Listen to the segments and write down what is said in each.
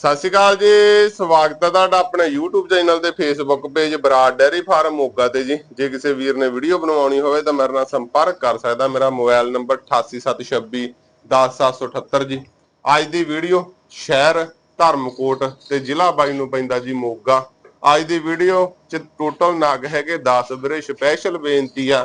ਸਤਿ ਸ਼੍ਰੀ ਅਕਾਲ ਜੀ, ਸਵਾਗਤ ਹੈ ਤੁਹਾਡਾ ਆਪਣੇ YouTube ਚੈਨਲ ਤੇ Facebook page Brar dairy farm Moga ਤੇ ਜੀ। ਜੇ ਕਿਸੇ ਵੀਰ ਨੇ ਵੀਡੀਓ ਬਣਵਾਉਣੀ ਹੋਵੇ ਤਾਂ ਮੇਰੇ ਨਾਲ ਸੰਪਰਕ ਕਰ ਸਕਦਾ। ਮੇਰਾ ਮੋਬਾਈਲ ਨੰਬਰ 8876 10778 ਜੀ। ਅੱਜ ਦੀ ਵੀਡੀਓ ਸ਼ਹਿਰ ਧਰਮਕੋਟ ਤੇ ਜ਼ਿਲ੍ਹਾ ਬਾਈ ਨੂੰ ਪੈਂਦਾ ਜੀ ਮੋਗਾ। ਅੱਜ ਦੀ ਵੀਡੀਓ ਚ ਟੋਟਲ ਨਗ ਹੈਗੇ 10 ਵੀਰੇ। ਸਪੈਸ਼ਲ ਬੇਨਤੀ ਆ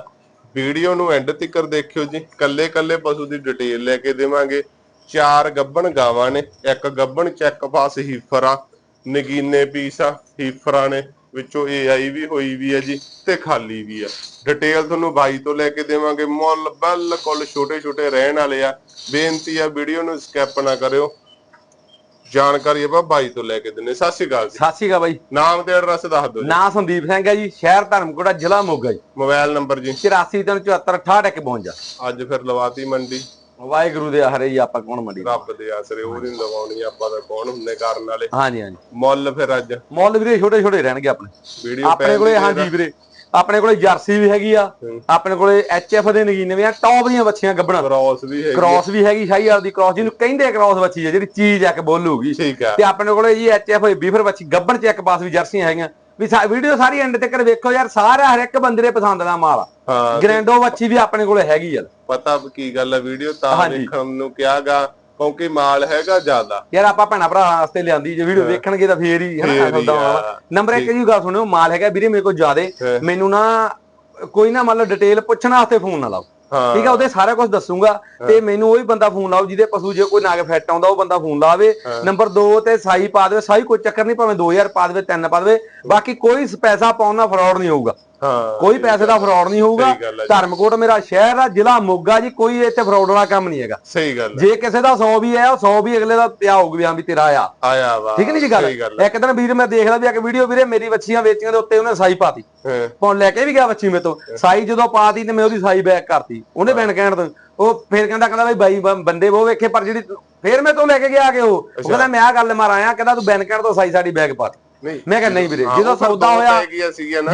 ਵੀਡੀਓ ਨੂੰ ਐਂਡ ਤੱਕ ਦੇਖਿਓ ਜੀ। ਕੱਲੇ ਕੱਲੇ ਪਸ਼ੂ ਦੀ ਡਿਟੇਲ ਲੈ ਕੇ ਦੇਵਾਂਗੇ। ਚਾਰ ਗੱਬਣ ਗਾਵਾਂ ਨੇ ਇੱਕ ਗੱਬਣ ਚੈੱਕ ਪਾਸ ਹੀਫਰਾ ਨਗੀਨੇ ਪੀਸ ਹੀਫਰਾ ਨੇ ਵਿੱਚੋਂ ਏਆਈ ਵੀ ਹੋਈ ਵੀ ਹੈ ਜੀ ਤੇ ਖਾਲੀ ਵੀ ਆ ਡਿਟੇਲ ਤੁਹਾਨੂੰ ਬਾਈ ਤੋਂ ਲੈ ਕੇ ਦੇਵਾਂਗੇ। ਮੁੱਲ ਬਿਲਕੁਲ ਛੋਟੇ ਛੋਟੇ ਰਹਿਣ ਵਾਲੇ ਆ। ਬੇਨਤੀ ਆ ਵੀਡੀਓ ਨੂੰ ਸਕਿਪ ਨਾ ਕਰਿਓ। ਜਾਣਕਾਰੀ ਆਪਾਂ ਬਾਈ ਤੋਂ ਲੈ ਕੇ ਦਿੰਨੇ ਸਤਿ ਸ਼੍ਰੀ ਅਕਾਲ ਜੀ। ਸਤਿ ਸ਼੍ਰੀ ਅਕਾਲ ਬਾਈ। ਨਾਮ ਤੇ ਐਡਰੈਸ ਦੱਸ ਦਿਓ ਜੀ। ਨਾਂ ਸੰਦੀਪ ਸਿੰਘ ਹੈ ਜੀ। ਸ਼ਹਿਰ ਧਰਮਕੋਟਾ ਜ਼ਿਲ੍ਹਾ ਮੋਗਾ ਜੀ। ਮੋਬਾਈਲ ਨੰਬਰ ਜੀ। 84746851 ਅੱਜ ਫਿਰ ਲਵਾਤੀ ਮੰਡੀ। ਵਾਹਿਗੁਰੂ ਦੇ ਹਰੇ ਜੀ ਆਪਾਂ ਕੌਣ ਮੰਡੀ ਰੱਬ ਦੇ ਆਸਰੇ ਉਹਦੀ ਲਵਾਉਣੀ ਆਪਾਂ ਤਾਂ ਕੌਣ ਹੁੰਨੇ ਕਰਨ ਵਾਲੇ? ਹਾਂਜੀ ਹਾਂਜੀ। ਮੁੱਲ ਫਿਰ ਅੱਜ। ਮੁੱਲ ਵੀਰੇ ਛੋਟੇ ਛੋਟੇ ਰਹਿਣਗੇ ਆਪਣੇ। ਆਪਣੇ ਕੋਲੇ ਹਾਂਜੀ ਵੀਰੇ ਆਪਣੇ ਕੋਲੇ ਜਰਸੀ ਵੀ ਹੈਗੀ ਆ ਆਪਣੇ ਕੋਲੇ ਐਚਐਫ ਦੇ ਨਗੀਨੇ ਵੀ ਆ ਟੌਪ ਦੀਆਂ ਬੱਚੀਆਂ ਗੱਬਣਾ। ਕ੍ਰਾਸ ਵੀ ਹੈਗੀ ਕ੍ਰਾਸ ਵੀ ਹੈਗੀ ਸ਼ਾਹੀ ਵਾਲ ਦੀ ਕ੍ਰਾਸ ਜਿਹਨੂੰ ਕਹਿੰਦੇ ਕ੍ਰਾਸ ਬੱਚੀ ਹੈ ਜਿਹੜੀ ਚੀਜ਼ ਆ ਕੇ ਬੋਲੂਗੀ। ਠੀਕ ਆ। ਤੇ ਆਪਣੇ ਕੋਲੇ ਜੀ ਐਚਐਫ ਬੀਫਰ ਬੱਚੀ ਗੱਬਣ ਚੈੱਕ ਪਾਸ ਵੀ ਜਰਸੀਆਂ ਹੈਗੀਆਂ। ਵੀ ਵੀਡੀਓ ਸਾਰੀ ਐਂਡ ਤੱਕ ਵੇਖੋ ਯਾਰ ਸਾਰਾ ਹਰ ਇੱਕ ਬੰਦੇ ਦੇ ਪਸੰਦ ਦਾ ਮਾਲ ਆ। ਗ੍ਰੈਂਡੋ ਬੱਚੀ ਵੀ ਆਪਣੇ ਕੋਲੇ ਹੈਗੀ ਆ। ਪਤਾ ਕੀ ਗੱਲ ਹੈ ਵੀਡੀਓ ਤਾਂ। ਦੇਖਣ ਨੂੰ ਕਿਹਾਗਾ ਕਿਉਂਕਿ ਮਾਲ ਹੈਗਾ ਜ਼ਿਆਦਾ। ਯਾਰ ਆਪਾਂ ਭੈਣਾ ਭਰਾ ਵਾਸਤੇ ਲਿਆਂਦੀ ਜੇ ਵੀਡੀਓ ਵੇਖਣਗੇ ਤਾਂ ਫੇਰ ਹੀ ਹਨਾ ਆ। ਨੰਬਰ 1 ਜੀ ਗੱਲ ਸੁਣਿਓ ਮਾਲ ਹੈਗਾ ਵੀਰੇ ਮੇਰੇ ਕੋਲ ਜ਼ਿਆਦੇ। ਮੈਨੂੰ ਨਾ ਕੋਈ ਨਾ ਮੰਨ ਲਓ ਡਿਟੇਲ ਪੁੱਛਣ ਵਾਸਤੇ ਫੋਨ ਨਾ ਲਾਓ। ਠੀਕ ਆ ਉਹਦੇ ਸਾਰਾ ਕੁਝ ਦੱਸੂਗਾ ਤੇ ਮੈਨੂੰ ਉਹੀ ਬੰਦਾ ਫੋਨ ਲਾਓ ਜਿਹਦੇ ਪਸ਼ੂ ਜੇ ਕੋਈ ਨਾਗ ਫਿੱਟ ਆਉਂਦਾ ਉਹ ਬੰਦਾ ਫੋਨ ਲਾਵੇ। ਨੰਬਰ 2 ਤੇ ਸਾਈ ਪਾ ਦੇਵੇ ਸਾਈ ਕੋਈ ਚੱਕਰ ਨਹੀਂ ਭਾਵੇਂ 2000 ਪਾ ਦੇਵੇ 3 ਪਾ ਦੇਵੇ। ਬਾਕੀ ਕੋਈ ਪੈਸਾ ਪਾਉਣ ਨਾਲ ਫਰਾਡ ਨਹੀਂ ਹੋਊਗਾ। ਹਾਂ ਕੋਈ ਪੈਸੇ ਦਾ ਫਰਾਡ ਨਹੀਂ ਹੋਊਗਾ। ਧਰਮਕੋਟ ਮੇਰਾ ਸ਼ਹਿਰ ਆ ਜ਼ਿਲ੍ਹਾ ਮੋਗਾ ਜੀ ਕੋਈ ਇੱਥੇ ਫਰਾਡ ਵਾਲਾ ਕੰਮ ਨਹੀਂ ਹੈਗਾ। ਸਹੀ ਗੱਲ ਜੇ ਕਿਸੇ ਦਾ 100 ਵੀ ਆਇਆ ਉਹ 100 ਵੀ ਅਗਲੇ ਦਾ ਪਿਆ ਹੋਊਗਾ ਵੀ ਹਾਂ ਵੀ ਤੇਰਾ ਆ ਆਇਆ ਵਾ ਠੀਕ ਨਹੀਂ ਜੀ ਗੱਲ? ਇੱਕ ਦਿਨ ਵੀਰ ਮੈਂ ਦੇਖਦਾ ਵੀ ਇੱਕ ਵੀਡੀਓ ਵੀਰੇ ਮੇਰੀ ਵੱਛੀਆਂ ਵੇਚੀਆਂ ਦੇ ਉੱਤੇ ਉਹਨੇ ਸਾਈ ਪਾਤੀ। ਹੁਣ ਲੈ ਕੇ ਵੀ ਗਿਆ ਵੱਛੀ ਮੇ ਤੋਂ। ਸਾਈ ਜਦੋਂ ਪਾਤੀ ਤੇ ਮੈਂ ਉਹਦੀ ਸਾਈ ਬੈਕ ਕਰਤੀ। ਉਹਨੇ ਬੈਨ ਕਹਿਣ ਤੋਂ ਉਹ ਫੇਰ ਕਹਿੰਦਾ ਕਹਿੰਦਾ ਬਈ ਬਾਈ ਬੰਦੇ ਉਹ ਵੇਖੇ ਪਰ ਜਿਹੜੀ ਫੇਰ ਮੈਂ ਤੋਂ ਲੈ ਕੇ ਗਿਆ ਕਿ ਉਹ। ਕਹਿੰਦਾ ਮੈਂ ਆ ਗੱਲ ਮਾਰ ਆਇਆ ਕਹਿੰਦਾ ਤੂੰ ਬੈਨ ਕਹਿਣ ਤੋਂ ਸਾਈ ਸਾਡੀ ਬੈਗ ਪਾਤੀ। ਮੈਂ ਕਿਹਾ ਨਹੀਂ ਵੀਰੇ ਜਦੋਂ ਸੌਦਾ ਹੋਇਆ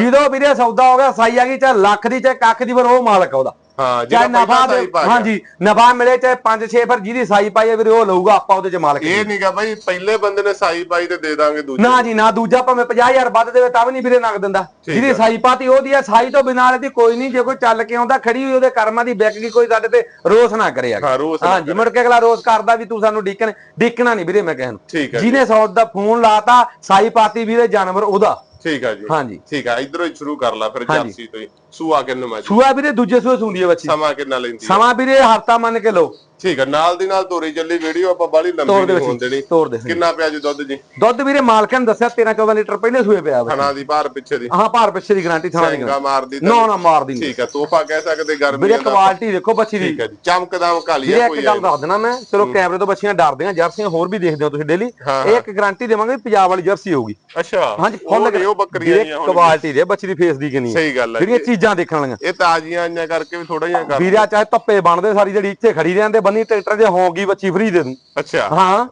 ਜਦੋਂ ਵੀਰੇ ਸੌਦਾ ਹੋ ਗਿਆ ਸਾਈ ਆ ਗਈ ਚਾਹੇ ਲੱਖ ਦੀ ਚਾਹੇ ਕੱਖ ਦੀ ਪਰ ਉਹ ਮਾਲਕ ਆ ਉਹਦਾ। ਹਾਂ ਜਿਹੜਾ ਨਫਾ। ਹਾਂਜੀ ਨਫਾ ਮਿਲੇ ਚਾਹੇ 5-6 ਪਰ ਜਿਹਦੀ ਸਾਈ ਪਾਈ ਹੈ ਵੀਰੇ ਉਹ ਲਊਗਾ ਆਪਾਂ ਉਹਦੇ ਚ ਮਾਲਕ ਇਹ ਨਹੀਂਗਾ ਬਾਈ ਪਹਿਲੇ ਬੰਦੇ ਨੇ ਸਾਈ ਪਾਈ ਤੇ ਦੇ ਦਾਂਗੇ ਦੂਜੇ ਨਾ ਜੀ ਨਾ ਦੂਜਾ ਭਾਵੇਂ 50000 ਵੱਧ ਦੇਵੇ ਤਾਂ ਵੀ ਨਹੀਂ ਵੀਰੇ ਨਗ ਦਿੰਦਾ। ਜਿਹਦੀ ਸਾਈ ਪਾਤੀ ਉਹਦੀ ਆ ਸਾਈ ਤੋਂ ਬਿਨਾਂ ਦੀ ਕੋਈ ਨਹੀਂ। ਜੇ ਕੋਈ ਚੱਲ ਕੇ ਆਉਂਦਾ ਖੜੀ ਹੋਈ ਉਹਦੇ ਕਰਮਾਂ ਦੀ ਵਿਕ ਗਈ ਕੋਈ ਸਾਡੇ ਤੇ ਰੋਸ ਨਾ ਕਰੇ ਹਾਂ ਰੋਸ ਹਾਂਜੀ ਮੁੜ ਕੇ ਅਗਲਾ ਰੋਸ ਕਰਦਾ ਵੀ ਤੂੰ ਸਾਨੂੰ ਡੀਕਣ ਡੀਕਣਾ ਨਹੀਂ ਵੀਰੇ ਮੈਂ ਕਹਿਣ ਹੈ ਜਿਹਨੇ ਸੌ ਦਾ ਫੋਨ ਲਾਤਾ ਸਾਈ ਪਾਤੀ ਵੀਰੇ ਜਾਨਵਰ ਉਹਦਾ। ਠੀਕ ਆ ਜੀ। ਹਾਂਜੀ। ਠੀਕ ਆ ਇਧਰੋਂ ਹੀ ਸ਼ੁਰੂ ਕਰ ਲਾ ਫਿਰ। ਜਰਸੀ ਤੋਂ ਹੀ। ਸੂਆ ਕਿੰਨੇ ਮਾ ਸੂਆ ਵੀਰੇ ਦੂਜੇ ਸੂਏ ਸੁੰਦੀ ਹੈ ਬੱਚੀ ਸਮਾਂ ਕਿੰਨਾ ਲੈਂਦੀ? ਸਮਾਂ ਵੀਰੇ ਹਫਤਾ ਮੰਨ ਕੇ ਲਓ ਠੀਕ ਆ ਨਾਲ ਦੀ ਨਾਲ ਤੋਰੀ ਚੱਲੀ ਵੀਡੀਓ ਆਪਾਂ ਬਾਲੀ ਤੋਰ ਲੰਬੀ ਦੇ ਨਹੀਂ ਹੋਣ ਵਿੱਚ ਦੇਣੀ। ਤੋਰ ਦੇ ਕਿੰਨਾ ਪਿਆ ਜੀ ਦੁੱਧ ਜੀ? ਦੁੱਧ ਵੀਰੇ ਮਾਲਕਾਂ ਨੇ ਦੱਸਿਆ 13 14 ਲੀਟਰ ਪਹਿਲੇ ਸੂਏ ਪਿਆ ਵਾ। ਥਣਾ ਦੀ ਭਾਰ ਪਿੱਛੇ ਦੀ। ਹਾਂ ਭਾਰ ਪਿੱਛੇ ਦੀ ਗਾਰੰਟੀ ਥਾਣਾ ਦੀ ਚੰਗਾ। ਮਾਰਦੀ ਤਾਂ ਨਾ ਨਾ ਮਾਰਦੀ ਨਹੀਂ। ਠੀਕ ਆ ਤੋਹਫਾ ਕਹਿ ਸਕਦੇ ਗਰਮੀ ਵੀਰੇ ਕੁਆਲਿਟੀ ਦੇਖੋ ਬੱਚੀ ਦੀ। ਠੀਕ ਆ ਜੀ ਚਮਕਦਮ ਕਾਲੀ ਵੀਰੇ ਆ ਇੱਕ ਕੋਈ ਗੱਲ ਦੱਸ ਦੇਣਾ ਮੈਂ ਚਲੋ ਕੈਮਰੇ ਤੋਂ ਬੱਚੀਆਂ ਡਰਦੇ ਆ ਜਰਸੀਆਂ ਹੋਰ ਵੀ ਦੇਖਦੇ ਹੋ ਤੁਸੀਂ ਡੇਲੀ ਹਾਂ, ਇਹ ਇੱਕ ਗਾਰੰਟੀ ਦੇਵਾਂਗੇ ਵੀ ਪੰਜਾਬ ਵਾਲੀ ਜਰਸੀ ਹੋਊਗੀ। ਅੱਛਾ ਹਾਂਜੀ ਉਹ ਫੁੱਲ ਨੀ, ਉਹ ਬੱਕਰੀਆਂ ਵੀਰੇ ਹੁਣ ਕੁਆਲਿਟੀ ਦੇ ਬੱਚੀ ਦੀ ਫੇਸ ਦੀ ਕਿੰਨੀ ਸਹੀ ਗੱਲ ਹੈ ਜਿਹੜੀਆਂ ਚੀਜ਼ਾਂ ਦੇਖਣ ਵਾਲੀਆਂ। ਇਹ ਤਾਜ਼ੀਆਂ ਆਈਆਂ ਕਰਕੇ ਵੀ ਥੋੜਾ ਜਿਹਾ ਕਰ ਵੀਰਿਆ ਚਾਹੇ ਧੱਪੇ ਬਣਦੇ ਸਾਰੀ ਜਿਹੜੀ ਇੱਥੇ ਖੜੀ ਰਹਿੰਦੇ ਬੰਨੀ ਟਰੈਕਟਰ ਜੇ ਹੋਊਗੀ ਬੱਚੀ ਫਰੀ ਦੇ ਦੂੰ। ਅੱਛਾ। ਹਾਂ।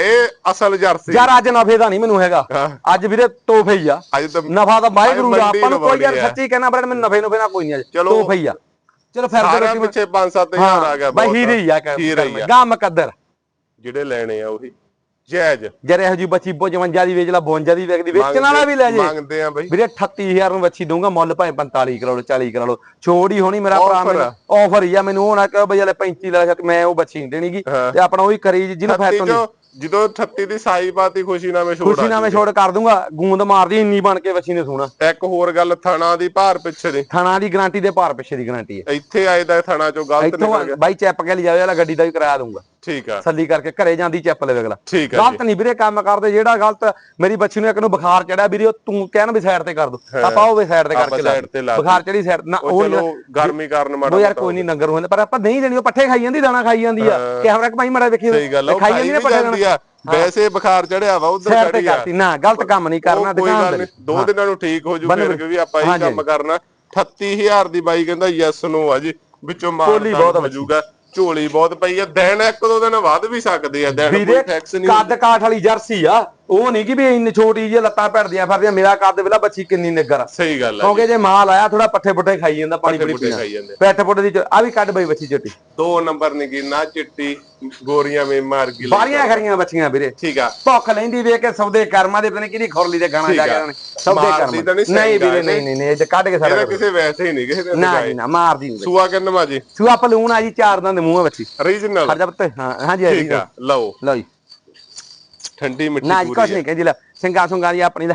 ਇਹ ਅਸਲ ਜਰਸੀ। ਯਾਰ ਅੱਜ ਨਫੇ ਦਾ ਨਹੀਂ ਮੈਨੂੰ ਹੈਗਾ। ਹਾਂ। ਅੱਜ ਵੀਰੇ ਤੋਹਫੇ ਹੀ ਆ। ਅੱਜ ਤਾਂ ਨਫਾ ਤਾਂ ਵਾਹਿਗੁਰੂ ਦਾ ਮੰਡੀ ਆਪਾਂ ਨੂੰ ਕੋਈ ਯਾਰ ਲਵਾਉਣੀ ਆ। ਸੱਚੀ ਕਹਿਣਾ ਬੜਾ ਮੈਨੂੰ ਨਫੇ ਨੁਫੇ ਨਾਲ ਕੋਈ ਨਹੀਂ ਅੱਜ ਚਲੋ। ਤੋਹਫੇ ਹੀ ਆ। ਚਲੋ ਫਿਰ ਸਾਰਾ ਦੇ ਪਿੱਛੇ 5-7000 ਆ ਗਿਆ ਬਾਈ ਬਹੁਤ। ਹੀਰੇ ਹੀ ਆ ਹੀਰੇ ਹੀ ਆ। ਗਾ ਮਕਦਰ। ਜਿਹੜੇ ਲੈਣੇ ਆ ਉਹੀ। ਜਾਇਜ਼। ਜਰੇ ਇਹੋ ਜੀ ਬੱਚੀ 55 ਦੀ ਵੇਚ ਲਾ 52 ਦੀ ਵੇਚਦੀ ਵੇਚਣ ਵਾਲਾ ਵੀ ਲੈ ਜੇ। ਮੰਗਦੇ ਆ ਬਈ। ਵੀਰੇ 38000 ਨੂੰ ਬੱਚੀ ਦਊਂਗਾ ਮੁੱਲ ਭਾਵੇਂ 45 ਕਰਾ ਲਓ 40 ਕਰਾ ਲਓ। ਛੋੜ ਹੀ ਹੋਣੀ ਮੇਰਾ ਭਰਾ ਆਫਰ ਹੀ ਆ ਮੈਨੂੰ ਉਹ ਨਾ ਕਹੋ ਬਈ ਹਲੇ 35 ਲੈ ਮੈਂ ਉਹ ਬੱਚੀ ਨਹੀਂ ਦੇਣੀਗੀ। ਤੇ ਆਪਣਾ ਉਹੀ ਕਰੀ ਜਿਹਨੂੰ ਫੈਟ 38 ਹੁੰਦੀ। ਜਦੋਂ 38 ਦੀ ਸਾਈ ਪਾਤੀ ਖੁਸ਼ੀ ਨਾਲ ਮੈਂ ਛੋੜ ਖੁਸ਼ੀ ਨਾਲ ਮੈਂ ਛੋੜ ਕਰ ਦੂੰਗਾ ਗੂੰਦ ਮਾਰਦੀ ਇੰਨੀ ਬਣ ਕੇ ਬੱਚੀ ਨੇ ਸੋਣਾ ਇੱਕ ਹੋਰ ਗੱਲ ਥਣਾ ਦੀ ਭਾਰ ਪਿੱਛੇ ਦੀ। ਥਣਾ ਦੀ ਗਾਰੰਟੀ ਦੇ ਭਾਰ ਪਿੱਛੇ ਦੀ ਗਾਰੰਟੀ ਹੈ। ਇੱਥੇ ਆਏ ਦਾ ਥਣਾ ਚੋਂ ਗਲਤ ਨਿਕਲ ਗਿਆ। ਬਾਈ ਚੈਪ ਕੇ ਜਾਵੇ ਵਾਲਾ ਗੱਡੀ ਦਾ ਵੀ ਕਰਾਇਆ ਦੂੰਗਾ ਠੀਕ ਆ। ਸੱਲੀ ਕਰਕੇ ਘਰੇ ਜਾਂਦੀ ਚੈਪ ਲਵੇ ਅਗਲਾ। ਠੀਕ ਆ ਗਲਤ ਨਹੀਂ ਵੀਰੇ ਕੰਮ ਕਰਦੇ ਜਿਹੜਾ ਗਲਤ ਮੇਰੀ ਬੱਚੀ ਨੂੰ ਇੱਕ ਨੂੰ ਬੁਖਾਰ ਚੜਿਆ ਵੀਰੇ ਉਹ ਤੂੰ ਕਹਿਣ ਵੀ ਸਾਈਡ ਤੇ ਕਰ ਦੋ। ਆਪਾਂ ਉਹ ਵੀ ਸਾਈਡ ਤੇ ਕਰਕੇ ਲਾ ਬੁਖਾਰ ਚੜੀ ਸਾਈਡ ਨਾ ਉਹ ਚਲੋ ਗਰਮੀ ਕਾਰਨ ਮਾੜਾ ਉਹ ਯਾਰ ਕੋਈ ਨਹੀਂ ਨੰਗਰ ਹੁੰਦੇ ਪਰ ਆਪਾਂ ਨਹੀਂ ਦੇਣੀ ਉਹ ਪੱਠੇ ਖਾਈ ਜਾਂਦੀ ਦਾਣਾ ਖਾਈ ਜਾਂਦੀ ਆ। ਕੈਮਰਾ ਕਿ ਭਾਈ ਮੜਾ ਵੇਖੀ ਖਾਈ ਜਾਂਦੀ ਨੇ ਪੱਠੇ ਵੈਸੇ ਬੁਖਾਰ ਚੜਿਆ ਵਾ ਉਧਰ ਚੜੀ ਆ। ਨਾ ਗਲਤ ਕੰਮ ਨਹੀਂ ਕਰਨਾ ਦੁਕਾਨ ਨਹੀਂ ਦੋ ਦਿਨਾਂ ਨੂੰ ਠੀਕ ਹੋ ਜੂ ਬੰਨ ਫਿਰ ਵੀ ਆਪਾਂ ਇਹ ਕੰਮ ਕਰਨਾ। 38000 ਦੀ ਬਾਈ ਕਹਿੰਦਾ ਯੈਸ ਨੋ ਆ ਜੀ। ਵਿੱਚੋਂ ਮਾਰ ਹੋ ਜਾਊਗਾ ਝੋਲੀ ਬਹੁਤ ਪਈ ਆ ਦਿਨ ਇੱਕ ਦੋ ਦਿਨ ਵੱਧ ਵੀ ਸਕਦੇ ਆ ਦਿਨ ਕੋਈ ਵੀਰੇ ਨਹੀਂ ਕੱਦ ਕਾਠ ਵਾਲੀ ਜਰਸੀ ਆ। ਉਹ ਨਹੀਂ ਕਿ ਵੀ ਇੰਨੀ ਛੋਟੀ ਜਿਹੀ ਲੱਤਾਂ ਭੜਦੀਆਂ ਫਿਰਦੀਆਂ ਮੇਰਾ ਕੱਦ ਵੇਲਾ ਬੱਚੀ ਕਿੰਨੀ ਨਿੱਗਰ ਸਹੀ ਗੱਲ ਹੈ ਕਿਉਂਕਿ ਜੇ। ਮਾਲ ਆਇਆ ਥੋੜਾ ਪੱਠੇ ਪੁੱਠੇ ਖਾਈ ਜਾਂਦਾ ਪਾਣੀ ਪੀਣਾ। ਖਾਈ ਜਾਂਦੇ। ਪੈਠ ਪੁੱਠ ਦੀ ਆ ਵੀ ਕੱਢ ਬਈ ਬੱਚੀ ਚਿੱਟੀ। ਦੋ ਨੰਬਰ ਨਗੀਨਾ ਚਿੱਟੀ ਗੋਰੀਆਂ ਮੇ ਮਾਰ ਗਈ ਬਾਰੀਆਂ ਖਰੀਆਂ ਬੱਚੀਆਂ ਵੀਰੇ। ਠੀਕ ਆ। ਭੁੱਖ ਲੈਂਦੀ ਵੇਖ ਕੇ ਸੌਦੇ ਕਰਮਾਂ ਦੇ ਪਤਾ ਨਹੀਂ ਕਿਹਦੀ ਖੁਰਲੀ ਦੇ ਗਾਣਾ ਜਾ ਕੇ ਨੇ ਸੌਦੇ ਕਰਮਾਂ ਨਹੀਂ ਵੀਰੇ ਨਹੀਂ ਨਹੀਂ ਨਹੀਂ ਇਹ ਕੱਢ ਕੇ ਸਾਰਾ ਕਿਸੇ ਵੈਸੇ ਹੀ ਨਹੀਂ ਕਿਸੇ ਦੇ ਨਾ ਨਾ ਮਾਰਦੀ ਨਹੀਂ ਸੂਆ ਕਿੰਨਾ ਜੀ? ਸੂਆ ਪਲੂਣ ਆ ਜੀ ਚਾਰ ਦੰਦ ਮੂੰਹ ਬੱਚੀ। ਰੀਜਨਲ ਖੜ ਜਾ ਪੁੱਤ। ਹਾਂ ਹਾਂਜੀ ਹਾਂਜੀ ਲਓ। ਲਓ ਜੀ। ਠੰਡੀ ਮਿੱਠੀ ਨਾ ਜੀ ਕੁਛ ਨਹੀਂ ਕਹਿੰਦੀ ਲੈ ਸਿੰਘਾ ਸੁੰਗਾ ਦੀ ਆਪਣੀ ਲੈ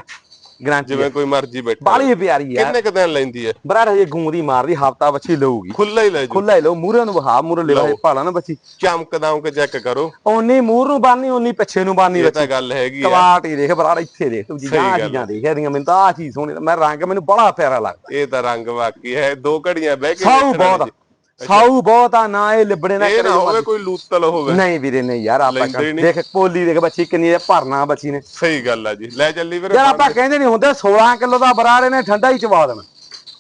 ਗਰੰਟੀ ਜਿਵੇਂ ਕੋਈ ਮਰਜ਼ੀ ਬੈਠਾ ਬਾਲੀ ਪਿਆਰੀ ਆ ਕਿੰਨੇ ਕ ਦਿਨ ਲੈਂਦੀ ਹੈ? ਬਰਾ ਹਜੇ ਗੂੰਦੀ ਮਾਰਦੀ ਹਫਤਾ ਬੱਚੀ ਲਊਗੀ। ਖੁੱਲਾ ਹੀ ਲੈ ਜੂ। ਖੁੱਲਾ ਹੀ ਲਓ ਮੂਰੇ ਨੂੰ ਵਹਾ ਮੂਰੇ ਲੈ ਲਓ। ਭਾਲਾ ਨਾ ਬੱਚੀ। ਚਮਕਦਾਂ ਕੇ ਚੈੱਕ ਕਰੋ। ਓਨੀ ਮੂਰ ਨੂੰ ਬਾਨੀ ਓਨੀ ਪਿੱਛੇ ਨੂੰ ਬਾਨੀ ਇਹ ਤਾਂ ਗੱਲ ਹੈਗੀ ਆ। ਕਵਾਟ ਹੀ ਦੇਖ ਬਰਾ ਇੱਥੇ ਦੇਖ ਤੂੰ ਜੀ ਸਹੀ ਆਹ ਗੱਲ ਚੀਜ਼ਾਂ ਦੇਖ ਇਹਦੀਆਂ ਮੈਨੂੰ ਤਾਂ ਆ ਚੀਜ਼ ਸੋਹਣੀ ਮੈਂ ਰੰਗ ਮੈਨੂੰ ਬੜਾ ਪਿਆਰਾ ਲੱਗਦਾ। ਇਹ ਤਾਂ ਰੰਗ ਵਾਕੀ ਹੈ ਦੋ ਘੜੀਆਂ ਬਹਿ ਕੇ ਸਾਊ ਬਹੁਤ। ਸਾਊ ਬਹੁਤ ਆ ਨਾ ਇਹ ਲਿਬੜੇ ਨਾ ਇਹ ਨਾ ਹੋਵੇ ਕੋਈ ਲੂਤਲ ਹੋਵੇ। ਨਹੀਂ ਵੀਰੇ ਨਹੀਂ ਯਾਰ ਆਪਾਂ। ਦੇਖ ਪੋਲੀ ਦੇਖ ਬੱਚੀ ਕਿੰਨੀ ਹੈ ਭਰਨਾ ਬੱਚੀ ਨੇ। ਸਹੀ ਗੱਲ ਆ ਜੀ। ਲੈ ਚੱਲੀ ਵੀਰੇ ਯਾਰ ਆਪਾਂ ਕਹਿੰਦੇ ਨਹੀਂ ਹੁੰਦੇ 16 ਕਿਲੋ ਦਾ ਬਰਾੜੇ ਨੇ ਠੰਡਾ ਹੀ ਚਵਾ ਦੇਣਾ।